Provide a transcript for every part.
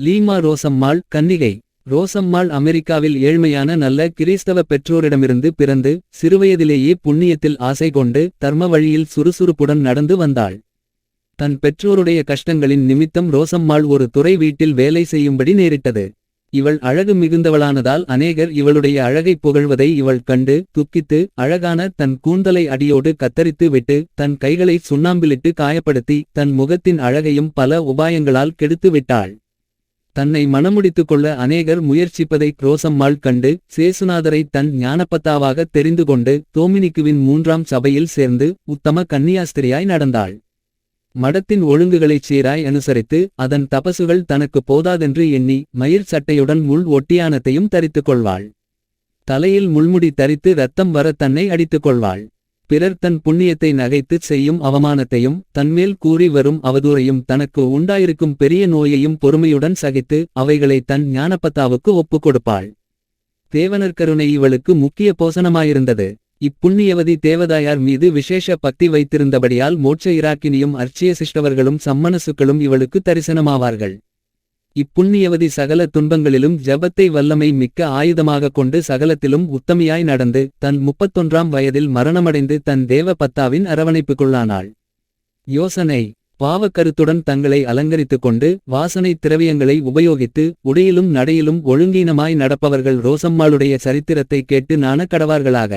Lima Rosammal கன்னிகை. ரோசம்மாள் அமெரிக்காவில் ஏழ்மையான நல்ல கிறிஸ்தவ பெற்றோரிடமிருந்து பிறந்து சிறுவயதிலேயே புண்ணியத்தில் ஆசை கொண்டு தர்ம வழியில் சுறுசுறுப்புடன் நடந்து வந்தாள். தன் பெற்றோருடைய கஷ்டங்களின் நிமித்தம் ரோசம்மாள் ஒரு துறை வீட்டில் வேலை செய்யும்படி நேரிட்டது. இவள் அழகு மிகுந்தவளானதால் அநேகர் இவளுடைய அழகைப் புகழ்வதை இவள் கண்டு துக்கித்து அழகான தன் கூந்தலை அடியோடு கத்தரித்து விட்டு தன் கைகளை சுண்ணாம்பிலிட்டு காயப்படுத்தி தன் முகத்தின் அழகையும் பல உபாயங்களால் கெடுத்து விட்டாள். தன்னை மணமுடித்துக் கொள்ள அநேகர் முயற்சிப்பதை ரோசம்மாள் கண்டு சேசுநாதரை தன் ஞானப்பத்தாவாக தெரிந்து கொண்டு தோமினிக்குவின் மூன்றாம் சபையில் சேர்ந்து உத்தம கன்னியாஸ்திரியாய் நடந்தாள். மடத்தின் ஒழுங்குகளைச் சீராய் அனுசரித்து அதன் தபசுகள் தனக்கு போதாதென்று எண்ணி மயிர் சட்டையுடன் முள் ஒட்டியானத்தையும் தரித்துக் கொள்வாள். தலையில் முள்முடி தரித்து ரத்தம் வர தன்னை அடித்துக் கொள்வாள். பிறர் தன் புண்ணியத்தை நகைத்துச் செய்யும் அவமானத்தையும் தன்மேல் கூறி வரும் அவதூறையும் தனக்கு உண்டாயிருக்கும் பெரிய நோயையும் பொறுமையுடன் சகித்து அவைகளை தன் ஞானப்பத்தாவுக்கு ஒப்புக் கொடுப்பாள் தேவனர் கருணை இவளுக்கு முக்கிய போசனமாயிருந்தது. இப்புண்ணியவதி தேவதாயார் மீது விசேஷ பக்தி வைத்திருந்தபடியால் மோட்ச இராக்கினியும் அர்ச்சிய சிஷ்டவர்களும் சம்மனசுக்களும் இவளுக்கு தரிசனமாவார்கள். இப்புண்ணியவதி சகல துன்பங்களிலும் ஜபத்தை வல்லமை மிக்க ஆயுதமாகக் கொண்டு சகலத்திலும் உத்தமியாய் நடந்து தன் முப்பத்தொன்றாம் வயதில் மரணமடைந்து தன் தேவ பத்தாவின் அரவணைப்புக்குள்ளானாள். யோசனை பாவக்கருத்துடன் தங்களை அலங்கரித்துக் கொண்டு வாசனை திரவியங்களை உபயோகித்து உடையிலும் நடையிலும் ஒழுங்கீனமாய் நடப்பவர்கள் ரோசம்மாளுடைய சரித்திரத்தை கேட்டு நாண கடவார்களாக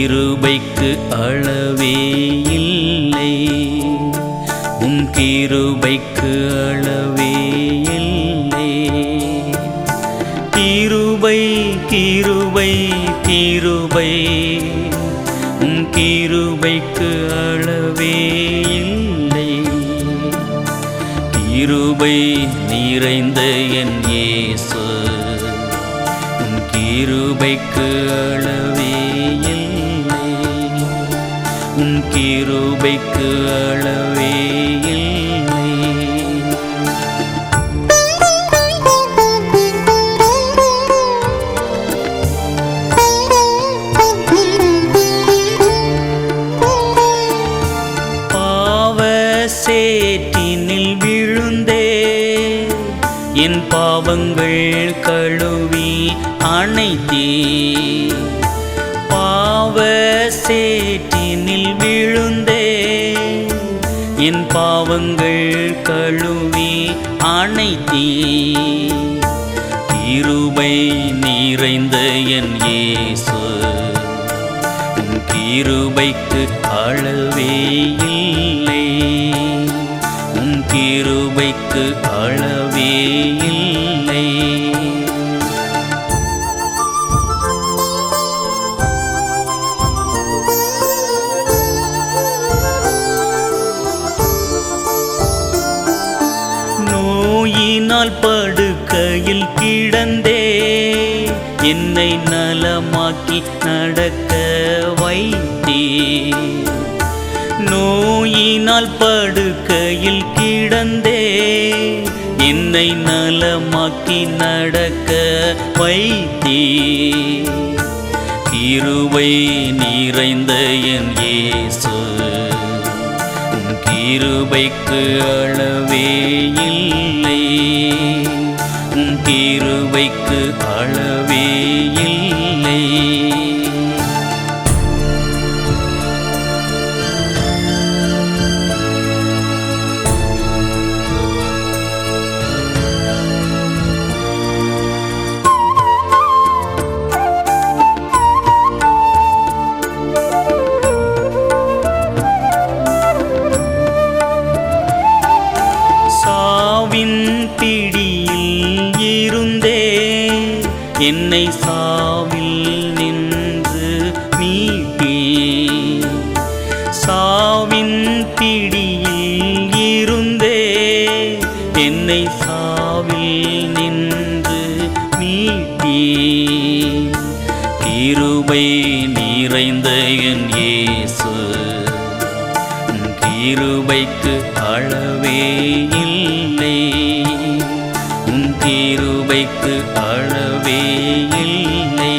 கிருபைக்கு அளவே இல்லை. உம் கிருபைக்கு அளவே இல்லை. கிருபை கிருபை கிருபை. உம் கிருபைக்கு அளவே இல்லை. கிருபை நிறைந்த என் இயேசு. உன் கிருபைக்கு அளவே கிருபைக்கு அளவே சேற்றினில் விழுந்தே என் பாவங்கள் கழுவி அணைத்தே. கிருபைக்கு அளவே இல்லை. உன் கிருபைக்கு அளவே முன்னால் படுக்கையில் கிடந்தே என்னை நலமாக்கி நடக்க வைத்தீ. கிருவை நிறைந்த என் இயேசு கிருபைக்கு அளவே இல்லை. கிருபைக்கு அளவே என்னை உன் தீருவைக்கு அளவே இல்லை.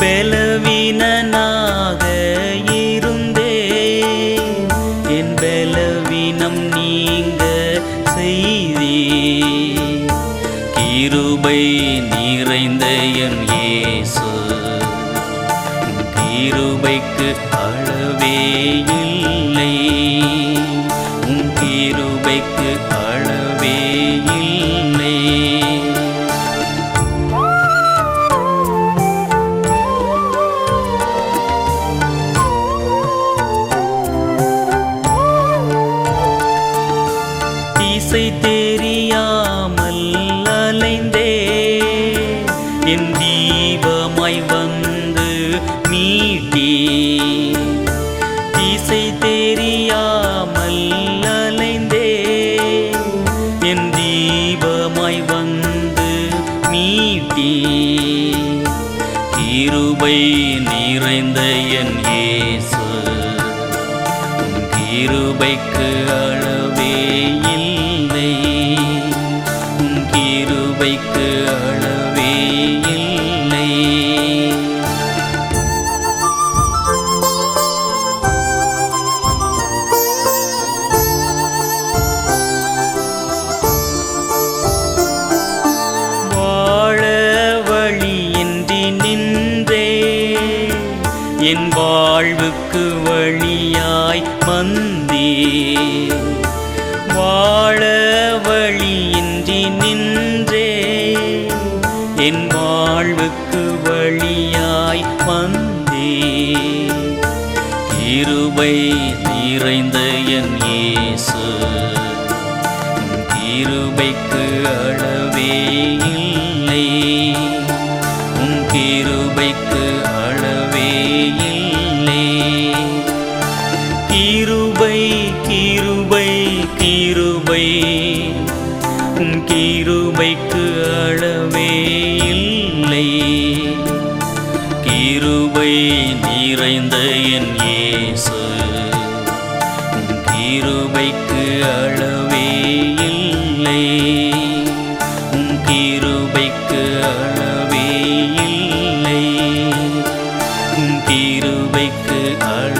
ಬೆಲವಿನ ஆசை தெரிய கிருபை நிறைந்த என் இயேசு. கிருபைக்கு அளவே இல்லை. உன் கிருபைக்கு கிருபைக்கு அழ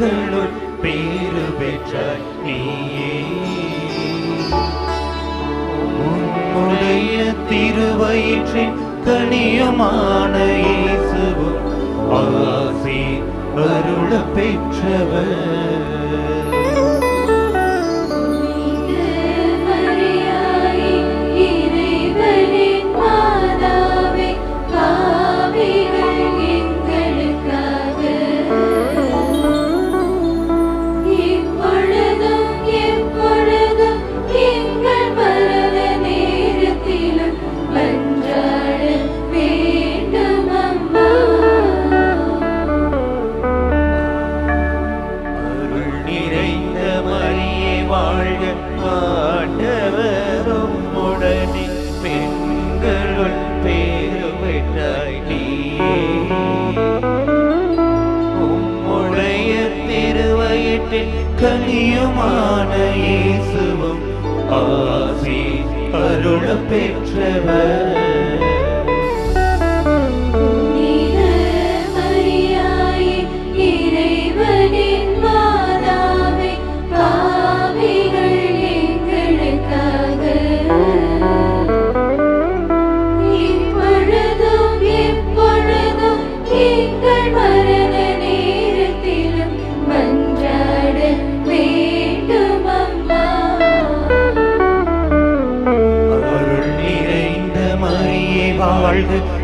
மகளுள் பேரு பெற்ற நீயே. உன்னுடைய திருவயிற்றின் கனியுமான இயேசுவும் அருள பெற்றவர்.